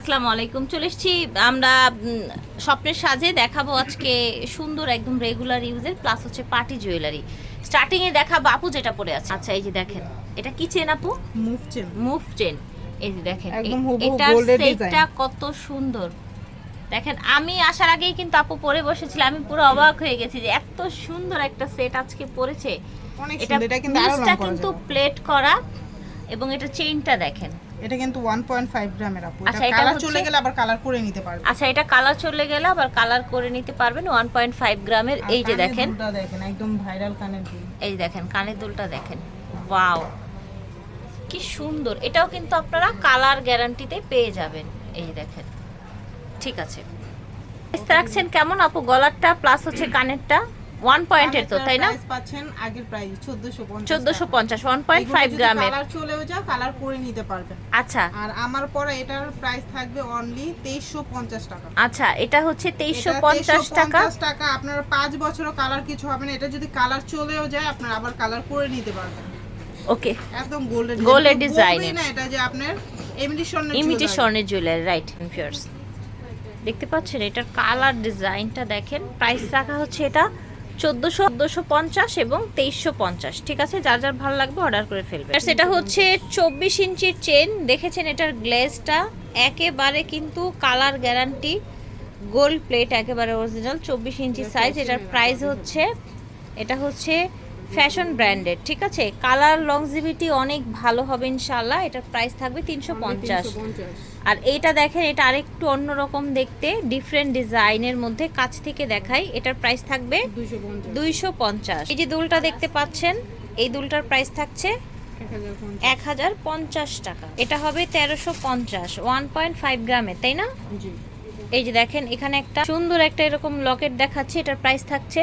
আসসালামু আলাইকুম চলে এসেছি। আমরা স্বপ্নের সাজে দেখাবো আজকে সুন্দর একদম রেগুলার ইউজের প্লাস হচ্ছে পার্টি জুয়েলারি স্টার্টিং এ দেখাবো আপু যেটা পরে আছে। আচ্ছা এই যে দেখেন এটা কি চেন আপু? মুভ চেন মুভ চেন এই যে দেখেন এর সেটটা কত সুন্দর। দেখেন আমি আসার আগেই কিন্তু আপু পরে বসেছিলাম আমি পুরো অবাক হয়ে গেছি যে এত সুন্দর একটা সেট আজকে পরেছে। অনেক এটা সুন্দর এটা কিন্তু প্লেট করা এবং এটা চেইনটা দেখেন। এটা কিন্তু 1.5 গ্রামের আপু। আচ্ছা, এটা কালার চলে গেলে আবার কালার করে নিতে পারবেন আচ্ছা এটা কালার চলে গেলে আবার কালার করে নিতে পারবেন ওয়ান পয়েন্ট ফাইভ গ্রামের। এই যে দেখেন। দুলটা দেখেন একদম ভাইরাল কানের দুল। এই দেখেন কানের দুলটা দেখেন। ওয়াও কি সুন্দর। এটাও কিন্তু আপনারা কালার গ্যারান্টিতে পেয়ে যাবেন। এই দেখেন। ঠিক আছে। রাখছেন কেমন আপু? গলারটা প্লাস হচ্ছে কানেরটা? ওয়ান পয়েন্টের তো তাই না? পাচ্ছেন আগের প্রাইস 1450 চোদ্দোশো পঞ্চাশ ওয়ান পয়েন্ট ফাইভ গ্রামের। কালার চলেও যা কালার করে নিতে পারবেন। আচ্ছা। আর আমার পরে এটার প্রাইস থাকবে অনলি 2350 টাকা। আচ্ছা এটা হচ্ছে তেইশশো এটা পঞ্চাশ টাকা। 2350 টাকা আপনার 5 বছরও কালার কিছু হবে না। এটা যদি কালার চলেও যায় আপনার আবার কালার করে নিতে পারবেন। ওকে একদম গোল্ডেন design এর। না এটা যে আপনার ইমিটেশন ইমিটেশনের জুয়েলারি রাইট ফিয়ার্স দেখতে পাচ্ছেন এটার কালার ডিজাইনটা দেখেন। প্রাইস রাখা হচ্ছে এটা চোদ্দোশো চোদ্দোশো পঞ্চাশ এবং তেইশশো পঞ্চাশ। ঠিক আছে? যার যার ভালো লাগবে অর্ডার করে ফেলবে সেটা হচ্ছে চব্বিশ ইঞ্চির চেন দেখেছেন এটার গ্লেজটা একেবারে কিন্তু কালার গ্যারান্টি গোল্ড প্লেট একেবারে অরিজিনাল চব্বিশ ইঞ্চি সাইজ এটার প্রাইস হচ্ছে এটা হচ্ছে ফ্যাশন ব্র্যান্ডেড ঠিক আছে? কালার লংজিভিটি অনেক ভালো হবে ইনশাল্লাহ এটার প্রাইস থাকবে তিনশো পঞ্চাশ। আর এইটা দেখেন এটা আরেকটু অন্যরকম দেখতে ডিফারেন্ট ডিজাইনের মধ্যে কাছ থেকে দেখাই। এটার প্রাইস থাকবে দুইশো পঞ্চাশ। এই যে দুলটা দেখতে পাচ্ছেন এই দুলটার প্রাইস থাকছে এক হাজার পঞ্চাশ টাকা। এটা হবে তেরোশো পঞ্চাশ ওয়ান পয়েন্ট ফাইভ গ্রামের তাই না? এই যে দেখেন এখানে একটা সুন্দর একটা এরকম লকেট দেখাচ্ছে এটার প্রাইস থাকছে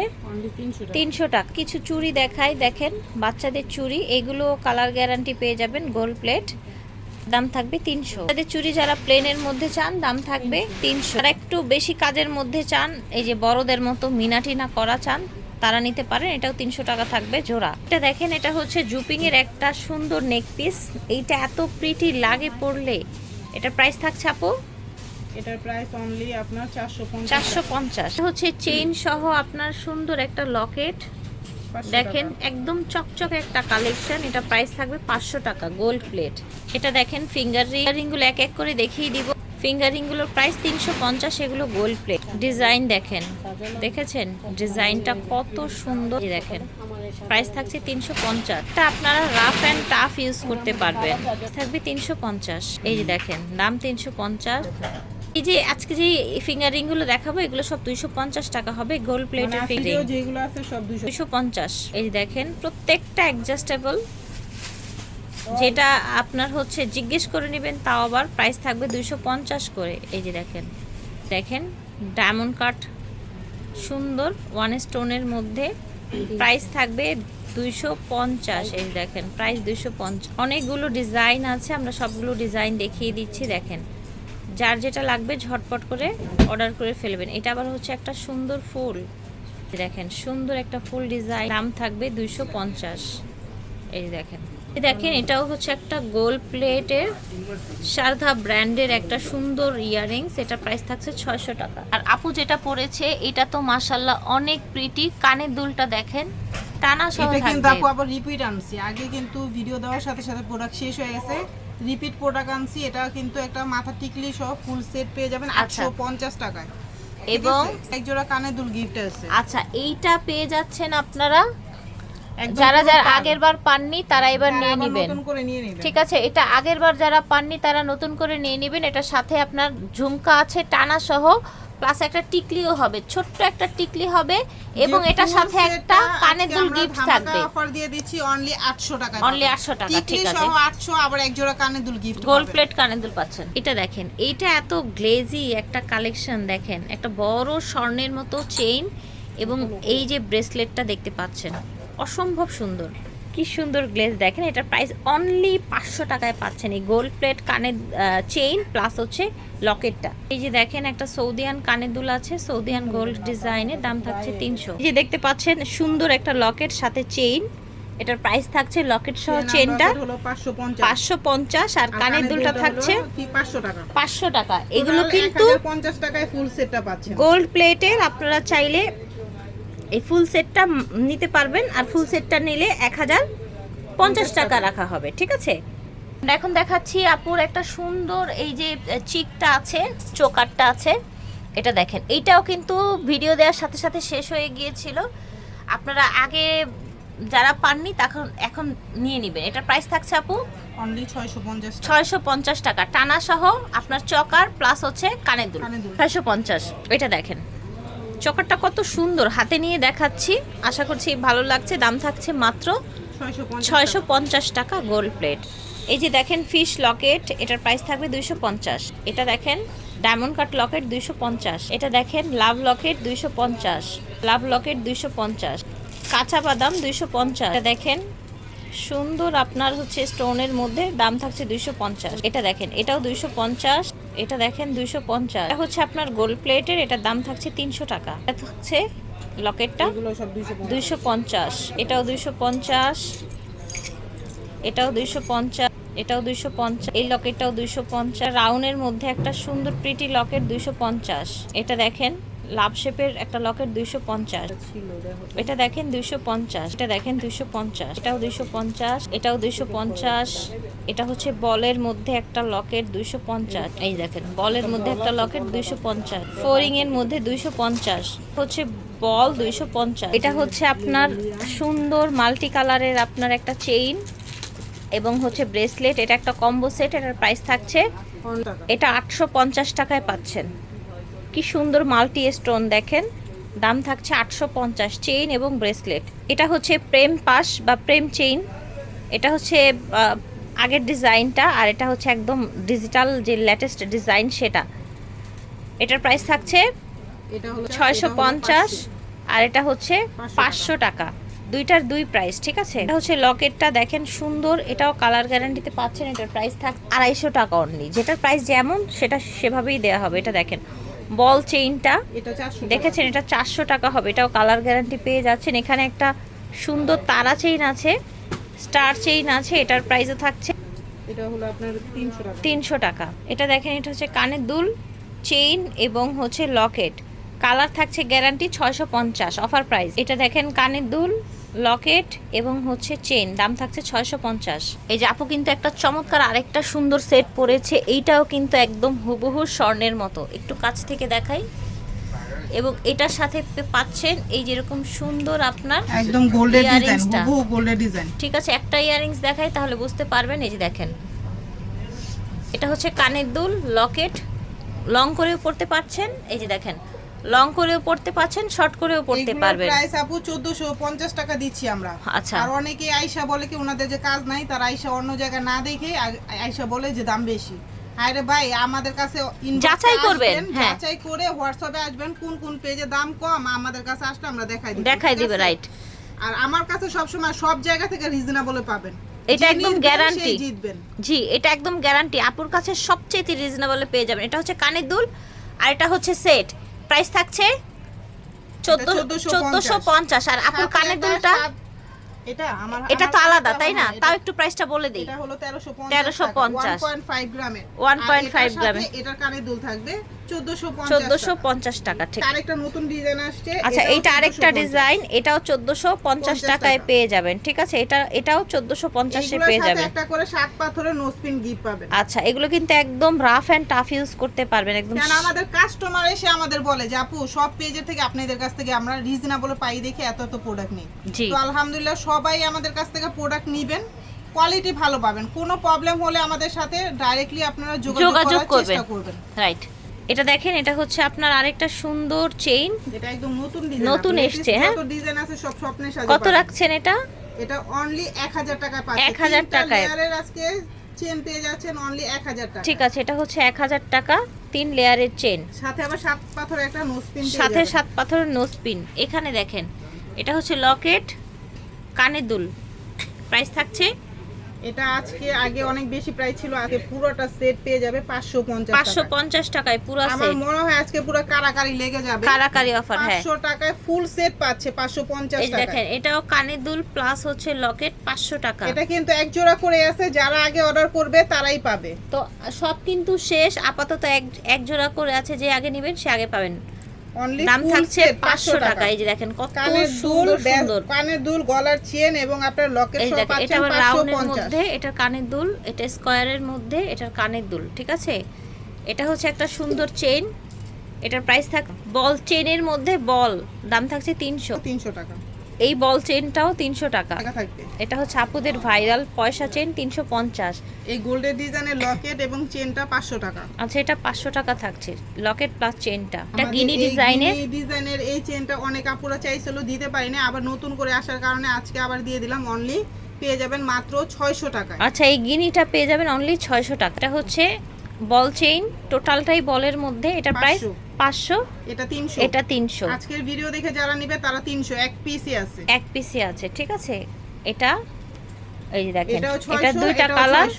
তিনশো টাকা। কিছু চুড়ি দেখাই দেখেন বাচ্চাদের চুড়ি এগুলো কালার গ্যারান্টি পেয়ে যাবেন গোল্ড প্লেট দাম থাকবে তিনশো। তাদের চুড়ি যারা প্লেনের মধ্যে চান দাম থাকবে তিনশো। আর একটু বেশি কাজের মধ্যে চান এই যে বড়দের মতো মিনাটিনা করা চান তারা নিতে পারেন এটাও তিনশো টাকা থাকবে জোড়া। এটা দেখেন এটা হচ্ছে জুপিং এর একটা সুন্দর নেক পিস এইটা এত প্রিটি লাগে পড়লে এটা প্রাইস থাকছে আপু? এটার প্রাইস অনলি আপনার 450 চারশো পঞ্চাশ। হচ্ছে চেইন সহ আপনার সুন্দর একটা লকেট দেখেন একদম চকচকে একটা কালেকশন এটা প্রাইস থাকবে পাঁচশো টাকা গোল্ড প্লেট এটা দেখেন ফিঙ্গার রিংগুলো এক এক করে দেখিয়ে দিব। ফিঙ্গারিংগুলোর প্রাইস তিনশো পঞ্চাশ এগুলো গোল্ড প্লেট ডিজাইন দেখেন দেখেছেন? ডিজাইনটা কত সুন্দর। দেখেন প্রাইস থাকছে তিনশো পঞ্চাশ। আপনারা রাফ অ্যান্ড টাফ ইউজ করতে পারবেন। থাকবে তিনশো পঞ্চাশ। এই যে দেখেন দাম তিনশো পঞ্চাশ। এই যে আজকে যে ফিঙ্গারিংগুলো দেখাবো এগুলো সব দুইশো পঞ্চাশ টাকা হবে গোল্ড প্লেটের ফিঙ্গারিং যেগুলো আছে সব দুইশো পঞ্চাশ। এই যে দেখেন প্রত্যেকটা অ্যাডজাস্টেবল যেটা আপনার হচ্ছে জিজ্ঞেস করে নেবেন তাও আবার প্রাইস থাকবে দুইশো পঞ্চাশ করে। এই যে দেখেন দেখেন ডায়মন্ড কাট সুন্দর ওয়ান স্টোনের মধ্যে প্রাইস থাকবে দুইশো পঞ্চাশ। এই দেখেন প্রাইস দুইশো পঞ্চাশ। অনেকগুলো ডিজাইন আছে আমরা সবগুলো ডিজাইন দেখিয়ে দিচ্ছি দেখেন। যার যেটা লাগবে ঝটপট করে অর্ডার করে ফেলবেন। এটা আবার হচ্ছে একটা সুন্দর ফুল। দেখেন, সুন্দর একটা ফুল ডিজাইন দাম থাকবে দুইশো পঞ্চাশ। এই দেখেন। দেখেন, এটাও হচ্ছে একটা গোল প্লেটের সারধা ব্র্যান্ডের একটা সুন্দর ইয়াররিংস এটা প্রাইস থাকছে ছয়শো টাকা। আর আপু যেটা পরেছে, এটা তো মাসাল্লাহ অনেক প্রিটি কানের দুলটা দেখেন। টানা সহ এটা কিন্তু আপু আবার রিপিট আনছি। আগে কিন্তু ভিডিও দেওয়ার সাথে সাথে প্রোডাক্ট শেষ হয়ে গেছে। রিপিট প্রোডাক্ট আনছি এটা কিন্তু একটা মাথা টিকলি সহ ফুল সেট পেয়ে যাবেন আচ্ছা। 850 টাকায়। এবং এক জোড়া কানে দুল গিফট আছে। আচ্ছা এইটা পেয়ে যাচ্ছেন আপনারা। যারা যারা আগের বার পাননি তারা এবার নিয়ে নেবেন। নতুন করে নিয়ে নেবেন। ঠিক আছে এটা আগের বার যারা পাননি তারা নতুন করে নিয়ে নেবেন। এটার সাথে আপনার ঝুমকা আছে টানা সহ। প্লাস একটা টিকলিও হবে ছোট্ট একটা টিকলি হবে এবং যে এটার সাথে একটা কানের দুল গিফট থাকবে। অফার দিয়ে দিচ্ছি অনলি 800 টাকা অনলি 800 টাকা, ঠিক আছে। সহ 800 আবার এক জোড়া কানে দুল গিফট গোল্ড প্লেট কানের দুল পাচ্ছেন। এটা দেখেন এইটা এত গ্লেজি একটা কালেকশন দেখেন একটা বড় স্বর্ণের মতো চেইন এবং এই যে ব্রেসলেটটা দেখতে পাচ্ছেন অসম্ভব সুন্দর। কি সুন্দর গ্লেজ দেখেন এটার প্রাইস অনলি পাঁচশো টাকায় পাচ্ছেন এই গোল্ড প্লেট কানের চেইন প্লাস হচ্ছে লকেটটা এই যে দেখেন একটা সৌদিয়ান কানের দুল আছে সৌদিয়ান গোল্ড ডিজাইনের দাম থাকছে তিনশো। এই যে দেখতে পাচ্ছেন সুন্দর একটা লকেট সাথে চেইন এটার প্রাইস থাকছে লকেট সহ চেনটা locket হলো 550 পাঁচশো পঞ্চাশ আর কানের দুলটা থাকছে কি 500 টাকা? পাঁচশো টাকা। এগুলো কিন্তু 1050 টাকায় ফুল সেটটা পাচ্ছেন। গোল্ড প্লেটের আপনারা চাইলে এই ফুল সেটটা নিতে পারবেন আর ফুল সেটটা নিলে এক হাজার পঞ্চাশ টাকা রাখা হবে ঠিক আছে? এখন দেখাচ্ছি আপুর একটা সুন্দর এই যে চিকটা আছে চোকারটা আছে এটা দেখেন। এইটাও কিন্তু ভিডিও দেওয়ার সাথে সাথে শেষ হয়ে গিয়েছিল। আপনারা আগে যারা পাননি তখন এখন নিয়ে নেবেন। এটার প্রাইস থাকছে আপু? অনলি 650 টাকা। ছয়শো পঞ্চাশ টাকা। টানা সহ আপনার চকার প্লাস হচ্ছে কানের দুল। ছয়শো পঞ্চাশ। এটা দেখেন। চকারটা কত সুন্দর। হাতে নিয়ে দেখাচ্ছি। আশা করছি ভালো লাগছে। দাম থাকছে মাত্র ছয়শো পঞ্চাশ টাকা। Gold plate. এই যে দেখেন ফিশ লকেট এটার প্রাইস থাকবে দুইশো পঞ্চাশ। এটা দেখেন ডায়মন্ড কাট লকেট দুইশো পঞ্চাশ। এটা দেখেন লাভ লকেট দুইশো পঞ্চাশ। লাভ লকেট দুইশো পঞ্চাশ। কাঁচা বাদাম দুইশো পঞ্চাশ। এটা দেখেন সুন্দর আপনার হচ্ছে স্টোনের মধ্যে দাম থাকছে দুইশো পঞ্চাশ। এটা দেখেন এটাও দুইশো পঞ্চাশ। এটা দেখেন দুইশো পঞ্চাশ। এটা হচ্ছে আপনার গোল্ড প্লেটের এটার দাম থাকছে তিনশো টাকা। এটা হচ্ছে লকেটটা এগুলো সব 250 দুইশো পঞ্চাশ। এটাও দুইশো পঞ্চাশ। এটাও দুইশো পঞ্চাশ। এটাও দুইশো পঞ্চাশ। এই লকেটটাও দুইশো পঞ্চাশ। রাউন্ডের মধ্যে একটা সুন্দর প্রিটি লকেট দুইশো পঞ্চাশ। এটা দেখেন লাভ শেপের একটা লকেট দুইশো পঞ্চাশ। ছিল এটা দেখেন দুইশো পঞ্চাশ এটা দেখেন দুইশো পঞ্চাশ এটাও দুইশো পঞ্চাশ এটাও দুইশো পঞ্চাশ এটা হচ্ছে বলের মধ্যে একটা লকেট দুইশো পঞ্চাশ। এই দেখেন বলের মধ্যে একটা লকেট দুইশো পঞ্চাশ ফোরিং এর মধ্যে দুইশো পঞ্চাশ হচ্ছে বল দুইশো পঞ্চাশ। এটা হচ্ছে আপনার সুন্দর মাল্টি কালারের আপনার একটা চেইন এবং হচ্ছে ব্রেসলেট এটা একটা কম্বো সেট এটার প্রাইস থাকছে এটা আটশো পঞ্চাশ টাকায় পাচ্ছেন। কি সুন্দর মাল্টি স্টোন দেখেন। দাম থাকছে আটশো পঞ্চাশ চেইন এবং ব্রেসলেট। এটা হচ্ছে প্রেম পাস বা প্রেম চেইন। এটা হচ্ছে আগের ডিজাইনটা আর এটা হচ্ছে একদম ডিজিটাল যে লেটেস্ট ডিজাইন সেটা। এটার প্রাইস থাকছে ছয়শো পঞ্চাশ আর এটা হচ্ছে পাঁচশো টাকা। দুইটার দুই প্রাইস ঠিক আছে? এটা হচ্ছে লকেটটা দেখেন সুন্দর এটাও কালার গ্যারান্টিতে পাচ্ছেন এটার প্রাইস থাক আড়াইশো টাকা অনলি যেটার প্রাইস যেমন সেটা সেভাবেই দেওয়া হবে এটা দেখেন। বল চেইনটা। এটা 400 টাকা। দেখেছেন এটা চারশো টাকা হবে। এটাও কালার গ্যারান্টি পেয়ে যাচ্ছেন। এখানে একটা সুন্দর তারা চেইন আছে স্টার চেইন আছে এটার প্রাইসও থাকছে এটা হলো আপনার 300 তিনশো টাকা। এটা দেখেন এটা হচ্ছে কানের দুল চেইন এবং হচ্ছে লকেট। কালার থাকছে গ্যারান্টি ছয়শো পঞ্চাশ অফার প্রাইস। এটা দেখেন কানের দুল লকেট এবং হচ্ছে চেন দাম থাকছে ছয়শো পঞ্চাশ। এই যে আপু কিন্তু একটা চমৎকার আরেকটা সুন্দর সেট পরেছে এইটাও কিন্তু একদম হুবহু স্বর্ণের মতো। একটু কাছ থেকে দেখাই। এবং এটার সাথে পাচ্ছেন এই যেরকম সুন্দর আপনার একদম গোল্ডের ডিজাইন Earringsটা। হুবহু গোল্ডের ডিজাইন ঠিক আছে একটা ইয়াররিংস দেখাই তাহলে বুঝতে পারবেন। এই যে দেখেন এটা হচ্ছে কানের দুল লকেট লং করেও পড়তে পারছেন। এই যে দেখেন লং করেও পড়তে পারছেন শর্ট করেও পড়তে পারবেন। প্রাইস আপু 1450 টাকা দিচ্ছি আমরা। আচ্ছা। আর অনেকে আয়শা বলে কি ওনাদের যে কাজ নাই তার আয়শা অন্য জায়গায় না দেখে আয়শা বলে যে দাম বেশি। আরে ভাই আমাদের কাছে যাচাই করবেন, হ্যাঁ। যাচাই করে হোয়াটসঅ্যাপে আসবেন কোন কোন পেজে দাম কম আমাদের কাছে আসলে আমরা দেখাই দিব দেখাই দিবে রাইট আর আমার কাছে সবসময় সব জায়গা থেকে রিজনেবলে পাবেন। এটা একদম গ্যারান্টি জিতবেন। জি এটা একদম গ্যারান্টি আপুর কাছে সবচেয়ে রিজনেবলে পেয়ে যাবেন। এটা হচ্ছে কানের দুল আর এটা হচ্ছে সেট প্রাইস থাকছে চোদ্দ 1450 চোদ্দশো পঞ্চাশ। আর আপুর কানের দুলটা? এটা আমার এটা তো আলাদা তাই না? তাও একটু প্রাইসটা বলে দিই। তেরোশো হলো 1350 1350 1.5 গ্রামের। 1.5 আর এটার গ্রামের। এটার কানে দুল থাকবে 1450 টাকা। ঠিক। আরেকটা নতুন ডিজাইন আসছে আচ্ছা এইটা আরেকটা ডিজাইন এটাও চোদ্দশো পঞ্চাশ 50 টাকায় পেয়ে যাবেন ঠিক আছে? এটা এটাও চোদ্দশো পঞ্চাশে এইগুলোর পেয়ে যাবেন। একটা করে সাত পাথরের নোসপিন গিফট পাবেন। আচ্ছা এগুলো কিন্তু একদম রাফ অ্যান্ড টাফ ইউজ করতে পারবেন একদম কেন আমাদের কাস্টমার এসে আমাদের বলে যে আপু সব পেজের থেকে আপনাদের কাছ থেকে আমরা রিজনেবল পাই দেখে এত এত প্রোডাক্ট নিই। তো আলহামদুলিল্লাহ সবাই আমাদের কাছ থেকে প্রোডাক্ট নিবেন কোয়ালিটি ভালো পাবেন। কোনো প্রবলেম হলে আমাদের সাথে ডাইরেক্টলি আপনারা যোগাযোগ যোগাযোগ করার চেষ্টা করবেন। রাইট এটা দেখেন এটা হচ্ছে আপনার আরেকটা সুন্দর চেইন এটা একদম নতুন ডিজাইন নতুন এসছে, হ্যাঁ? কত ডিজাইন আছে সব স্বপ্নের সাজে কত রাখছেন এটা? এটা অনলি 1000 টাকায় পাচ্ছেন 1000 টাকায়। লেয়ারের আজকে চেন পেয়ে যাচ্ছেন অনলি 1000 টাকা ঠিক আছে এটা হচ্ছে এক হাজার টাকা তিন লেয়ারের চেন সাথে আবার সাত পাথর একটা নোসপিন সাথে সাত পাথরের নোজ পিন এখানে দেখেন এটা হচ্ছে লকেট কানের দুল। প্রাইস থাকছে এটা আজকে আগে অনেক বেশি প্রাইস ছিল আগে পুরোটা সেট পেয়ে যাবে পাঁচশো পঞ্চাশ পাঁচশো পঞ্চাশ টাকায় পুরো আমার মনে হয় আজকে পুরো কারাকারি লেগে যাবে। কারাকারি অফার হ্যাঁ। পাঁচশো টাকায় ফুল সেট পাচ্ছে পাঁচশো পঞ্চাশ এই যে টাকা দেখেন এটাও কানের দুল প্লাস হচ্ছে লকেট পাঁচশো টাকা। এটা কিন্তু এক জোড়া করে আছে যারা আগে অর্ডার করবে তারাই পাবে। তো সব কিন্তু শেষ আপাতত এক এক জোড়া করে আছে যে আগে নেবেন সে আগে পাবেন। দাম থাকছে পাঁচশো টাকা। এই যে দেখেন কত সুন্দর সুন্দর। কানের দুল গলার চেন এবং আপনার লকেট সহ পাচ্ছেন এটা আবার রাউন্ডের মধ্যে এটা কানের দুল এটা স্কয়ারের মধ্যে এটার কানের দুল ঠিক আছে? এটা হচ্ছে একটা সুন্দর চেন এটার প্রাইস থাক বল চেনের মধ্যে বল দাম থাকছে তিনশো। তিনশো টাকা। এই বল চেনটাও তিনশো টাকা। এটা হচ্ছে আপুদের ভাইরাল পয়সা চেন তিনশো পঞ্চাশ। এই গোল্ডের ডিজাইনের লকেট এবং চেনটা পাঁচশো টাকা। আচ্ছা এটা পাঁচশো টাকা থাকছে লকেট প্লাস চেনটা। এটা গিনি ডিজাইনের। ডিজাইনের এই চেনটা অনেক আপুরা চাইছিল দিতে পারিনি। আবার নতুন করে আসার কারণে আজকে আবার দিয়ে দিলাম অনলি পেয়ে যাবেন মাত্র ছয়শো টাকা আচ্ছা এই গিনিটা পেয়ে যাবেন অনলি ছয়শো টাকা। এটা হচ্ছে বল চেইন টোটালটাই বলের মধ্যে এটার প্রাইস 500 পাঁচশো? এটা তিনশো। এটা তিনশো। আজকের ভিডিও দেখে যারা নিবে তারা তিনশো। এক পিসই আছে। এক পিসি আছে ঠিক আছে? এটা এই যে দেখেন এটা দুইটা কালার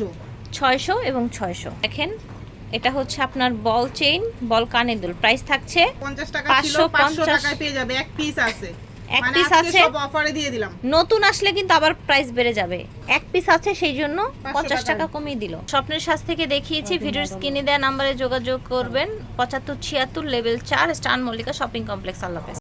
ছয়শো। এবং ছয়শো। দেখেন এটা হচ্ছে আপনার বল চেইন বল কানে দুল। প্রাইস থাকছে পঞ্চাশ টাকা ছিল 550 পাঁচশো টাকায় পেয়ে যাবে। এক পিস আছে। এক মানে পিস আছে। সব অফারে দিয়ে দিলাম। নতুন আসলে কিন্তু আবার প্রাইস বেড়ে যাবে। এক পিস আছে সেই জন্য পঞ্চাশ টাকা। কমিয়ে দিল। স্বপ্নের সাজ থেকে দেখিয়েছি ভিডিওর স্ক্রিনে দেওয়া নাম্বারে যোগাযোগ করবেন। পঁচাত্তর ছিয়াত্তর লেভেল চার স্টান মল্লিকা শপিং কমপ্লেক্স আল্লাহ।